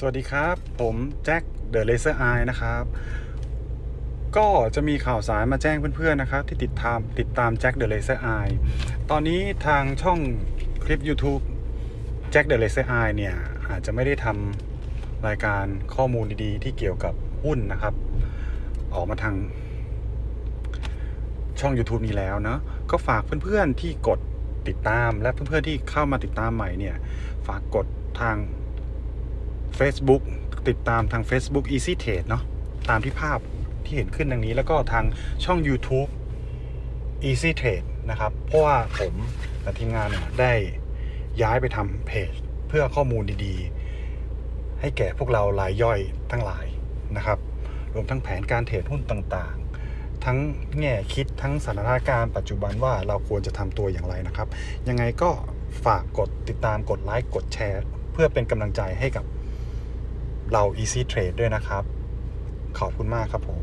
สวัสดีครับ ผมแจ็คเดอะเลเซอร์ไอนะครับ ก็จะมีข่าวสารมาแจ้งเพื่อนๆนะครับ ที่ติดตามติดตามแจ็คเดอะเลเซอร์ไอตอนนี้ทางช่องคลิป YouTube แจ็คเดอะเลเซอร์ไอเนี่ย อาจจะไม่ได้ทำรายการข้อมูลดีๆ ที่เกี่ยวกับหุ้นนะครับ ออกมาทางช่อง YouTube นี้แล้วเนาะก็ฝากเพื่อนๆที่กดติดตามและเพื่อนๆที่เข้ามาติดตามใหม่เนี่ย ฝากกดทาง Facebook ติดตามทาง Facebook Easy Trade เนาะตามที่ภาพที่เห็นขึ้นดังนี้แล้วก็ทางช่อง YouTube Easy Trade นะครับ เพราะว่าผมและทีมงานได้ย้ายไปทำเพจ เพื่อข้อมูลดีๆ ให้แก่พวกเรารายย่อยทั้งหลายนะครับ รวมทั้งแผนการเทรดหุ้นต่างๆ ทั้งแง่คิดทั้งสถานการณ์ปัจจุบันว่าเราควรจะทำตัวอย่างไรนะครับ ยังไงก็ฝากกดติดตามกดไลค์กดแชร์ เพื่อเป็นกำลังใจให้กับ เรา Easy Trade ด้วยนะครับ ขอบคุณมากครับผม